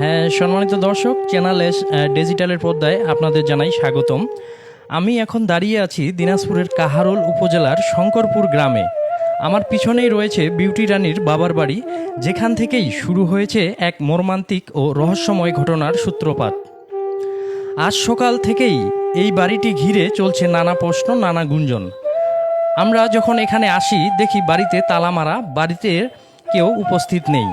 হ্যাঁ সম্মানিত দর্শক চ্যানেল ডিজিটালের পর্দায় আপনাদের জানাই স্বাগতম। আমি এখন দাঁড়িয়ে আছি দিনাজপুরের কাহারোল উপজেলার শঙ্করপুর গ্রামে। আমার পিছনেই রয়েছে বিউটি রানীর বাবার বাড়ি, যেখান থেকেই শুরু হয়েছে এক মর্মান্তিক ও রহস্যময় ঘটনার সূত্রপাত। আজ সকাল থেকেই এই বাড়িটি ঘিরে চলছে নানা প্রশ্ন, নানা গুঞ্জন। আমরা যখন এখানে আসি, দেখি বাড়িতে তালা মারা, বাড়িতে কেউ উপস্থিত নেই।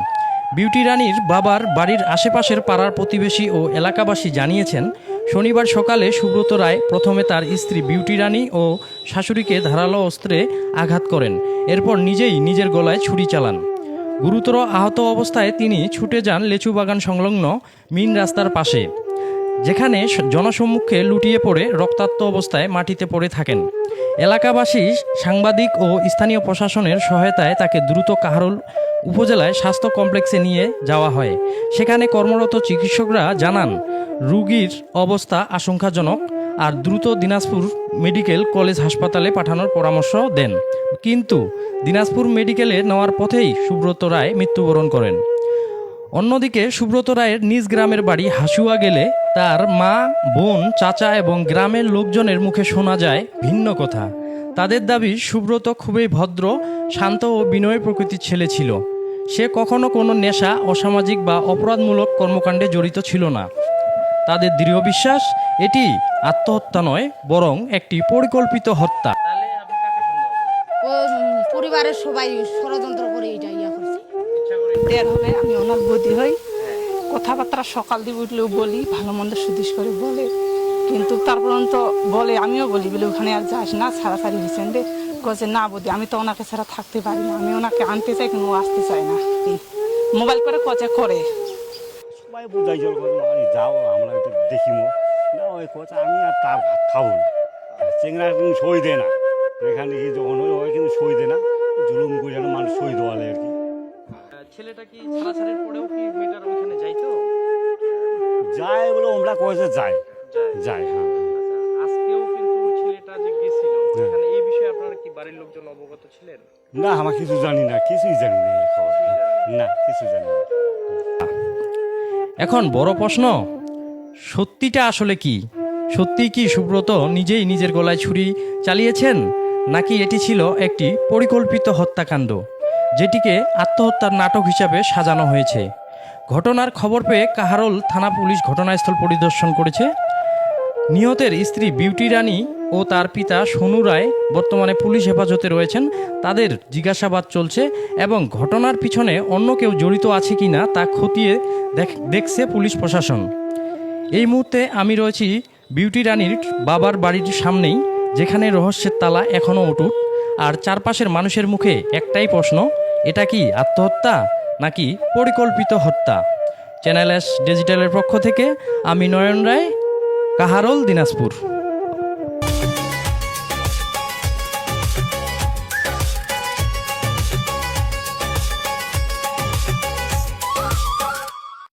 বিউটি রানীর বাবার বাড়ির আশেপাশের পাড়ার প্রতিবেশী ও এলাকাবাসী জানিয়েছেন, শনিবার সকালে সুব্রত রায় প্রথমে তার স্ত্রী বিউটি রানী ও শাশুড়িকে ধারালো অস্ত্রে আঘাত করেন। এরপর নিজেই নিজের গলায় ছুরি চালান। গুরুতর আহত অবস্থায় তিনি ছুটে যান লেচু বাগান সংলগ্ন মিন রাস্তার পাশে, যেখানে জনসম্মুখে লুটিয়ে পড়ে রক্তাক্ত অবস্থায় মাটিতে পড়ে থাকেন। এলাকাবাসী সাংবাদিক ও স্থানীয় প্রশাসনের সহায়তায় তাকে দ্রুত কাহারোল উপজেলায় স্বাস্থ্য কমপ্লেক্সে নিয়ে যাওয়া হয়। সেখানে কর্মরত চিকিৎসকরা জানান, রুগীর অবস্থা আশঙ্কাজনক আর দ্রুত দিনাজপুর মেডিকেল কলেজ হাসপাতালে পাঠানোর পরামর্শ দেন। কিন্তু দিনাজপুর মেডিকেলে নেওয়ার পথেই সুব্রত রায় মৃত্যুবরণ করেন। অন্যদিকে সুব্রত রায়ের নিজ গ্রামের বাড়ি হাসুয়া গেলে তার মা, বোন, চাচা এবং গ্রামের লোকজনের মুখে শোনা যায় ভিন্ন কথা। তাদের দাবি সুব্রত খুবই ভদ্র শান্ত ও বিনয় প্রকৃতির ছেলে ছিল। সে কখনো কোনো নেশা অসামাজিক বা অপরাধমূলক কর্মকাণ্ডে জড়িত ছিল না। তাদের দৃঢ় বিশ্বাস এটি আত্মহত্যা নয় বরং একটি পরিকল্পিত হত্যা। পরিবারের সবাই ষড়যন্ত্র করে এটা ইয়া করছে। হলে আমি বদি হই। কথাবার্তা সকাল দিয়ে উঠলেও বলি ভালো মন্দ সুদিশ করে বলে। কিন্তু তারপর তো বলে আমিও বলি বলে ওখানে আর যাস না ছাড়াছাড়ি হয়েছেন রে কছে না বদি আমি তো ওনাকে ছাড়া থাকতে পারি না আমি ওনাকে আনতে চাই কিন্তু আসতে চাই না। মোবাইল করে কচে করে। সবাই বুঝাই জল করে আমি যাও আমরা একটু দেখিমো না ওই কথা আমি আর তার ভাত খাব না চেংরা কিন্তু সই দেয় না। এখানে কি যখন হয়, ওই কিন্তু সই দেয় না জুলুম করে যেন মানুষ সই দেওয়ালে আর কি। ছেলেটা কি ছাড়াছাড়ির পরেও কি মেয়েটার ওইখানে যাইতো? যায় বলে ওমরা কয়েছে যায়। যায়। হ্যাঁ। আচ্ছা, আজকেও কিন্তু ছেলেটা যে গেছিল হ্যাঁ। এখানে এই বিষয়ে আপনারা কি বাড়ির লোকজন অবগত ছিলেন? না আমার কিছু জানি না কিছুই জানি না এই খবর। না কিছু জানি না। এখন বড় প্রশ্ন সত্যিটা আসলে কি? সত্যি কি সুব্রত নিজেই নিজের গলায় ছুরি চালিয়েছেন নাকি এটি ছিল একটি পরিকল্পিত হত্যাকাণ্ড যেটিকে আত্মহত্যার নাটক হিসাবে সাজানো হয়েছে? ঘটনার খবর পেয়ে কাহারোল থানা পুলিশ ঘটনাস্থল পরিদর্শন করেছে। নিহতের স্ত্রী বিউটি রানী ও তার পিতা সোনু রায় বর্তমানে পুলিশ হেফাজতে রয়েছেন। তাদের জিজ্ঞাসাবাদ চলছে এবং ঘটনার পিছনে অন্য কেউ জড়িত আছে কি না তা খতিয়ে দেখ- দেখছে পুলিশ প্রশাসন। এই মুহূর্তে আমি রয়েছি বিউটি রানীর বাবার বাড়ির সামনেই, যেখানে রহস্যের তালা এখনও অটুট আর চারপাশের মানুষের মুখে একটাই প্রশ্ন, এটা কি আত্মহত্যা নাকি পরিকল্পিত হত্যা? চ্যানেল ডিজিটালের পক্ষ থেকে আমি নয়ন রায় কাহারোল দিনাজপুর।